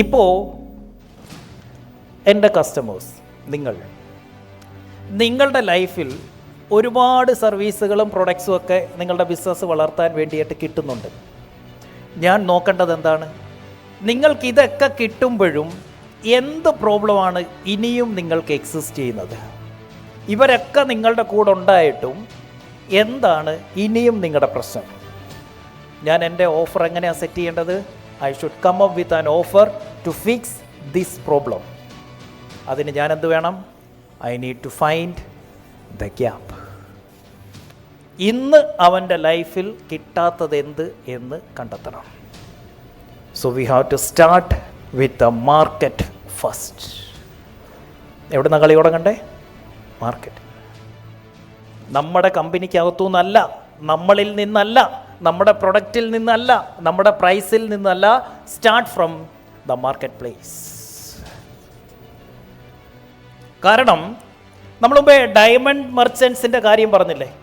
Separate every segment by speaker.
Speaker 1: ഇപ്പോൾ എന്റെ കസ്റ്റമേഴ്സ് നിങ്ങൾ. നിങ്ങളുടെ ലൈഫിൽ ഒരുപാട് സർവീസുകളും പ്രൊഡക്ട്സും ഒക്കെ നിങ്ങളുടെ ബിസിനസ് വളർത്താൻ വേണ്ടിയിട്ട് കിട്ടുന്നുണ്ട്. ഞാൻ നോക്കേണ്ടത് എന്താണ്? നിങ്ങൾക്ക് ഇതൊക്കെ കിട്ടുമ്പോഴും എന്ത് പ്രോബ്ലമാണ് ഇനിയും നിങ്ങൾക്ക് എക്സിസ്റ്റ് ചെയ്യുന്നത്? ഇവരൊക്കെ നിങ്ങളുടെ കൂടെ ഉണ്ടായിട്ടും എന്താണ് ഇനിയും നിങ്ങളുടെ പ്രശ്നം? ഞാൻ എന്റെ ഓഫർ എങ്ങനെയാണ് സെറ്റ് ചെയ്യേണ്ടത്? I should come up with an offer to fix this problem അതിന് ഞാൻ എന്ത് വേണം? I need to find the gap ഇന്ന് അവന്റെ ലൈഫിൽ കിട്ടാത്തത് എന്ത് എന്ന് കണ്ടെത്തണം. So we have to start with the market first എവിടുന്ന കളി തുടങ്ങണ്ടേ? മാർക്കറ്റ് നമ്മുടെ കമ്പനിക്കകത്തു നിന്നല്ല നമ്മളിൽ നിന്നല്ല നമ്മുടെ പ്രൊഡക്റ്റിൽ നിന്നല്ല നമ്മുടെ പ്രൈസിൽ നിന്നല്ല start from the market place കാരണം നമ്മൾ മുമ്പേ ഡയമണ്ട് മെർച്ചൻസിന്റെ കാര്യം പറഞ്ഞില്ലേ?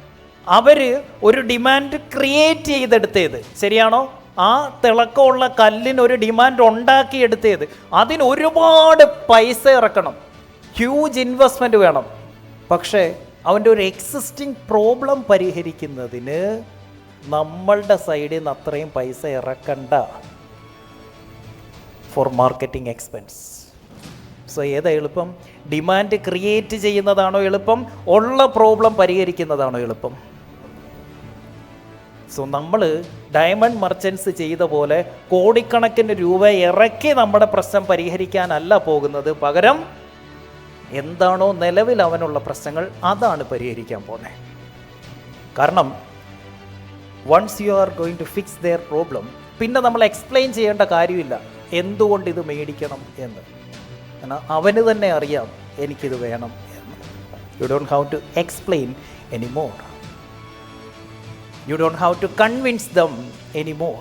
Speaker 1: അവർ ഒരു ഡിമാൻഡ് ക്രിയേറ്റ് ചെയ്തെടുത്തേത്. ശരിയാണോ? ആ തിളക്കമുള്ള കല്ലിന് ഒരു ഡിമാൻഡ് ഉണ്ടാക്കി ഉണ്ടാക്കിയെടുത്തേത്. അതിന് ഒരുപാട് പൈസ ഇറക്കണം. ഹ്യൂജ് ഇൻവെസ്റ്റ്മെന്റ് വേണം. പക്ഷേ അവന്റെ ഒരു എക്സിസ്റ്റിംഗ് പ്രോബ്ലം പരിഹരിക്കുന്നതിന് നമ്മളുടെ സൈഡിൽ നിന്ന് അത്രയും പൈസ ഇറക്കണ്ട ഫോർ മാർക്കറ്റിംഗ് എക്സ്പെൻസ് സോ ഏതാ എളുപ്പം? ഡിമാൻഡ് ക്രിയേറ്റ് ചെയ്യുന്നതാണോ എളുപ്പം? ഉള്ള പ്രോബ്ലം പരിഹരിക്കുന്നതാണോ എളുപ്പം? സോ നമ്മൾ ഡയമണ്ട് മർച്ചൻസ് ചെയ്ത പോലെ കോടിക്കണക്കിന് രൂപ ഇറക്കി നമ്മുടെ പ്രശ്നം പരിഹരിക്കാനല്ല പോകുന്നത്. പകരം എന്താണോ നിലവിൽ അവനുള്ള പ്രശ്നങ്ങൾ അതാണ് പരിഹരിക്കാൻ പോകുന്നത് കാരണം once you are going to fix their problem പിന്നെ നമ്മൾ എക്സ്പ്ലെയിൻ ചെയ്യേണ്ട കാര്യമില്ല. എന്തുകൊണ്ട് ഇത് മേടിക്കണം എന്ന്. കാരണം അവന് തന്നെ അറിയാം എനിക്കിത് വേണം എന്ന്. You don't how to explain any more you don't how to convince them any more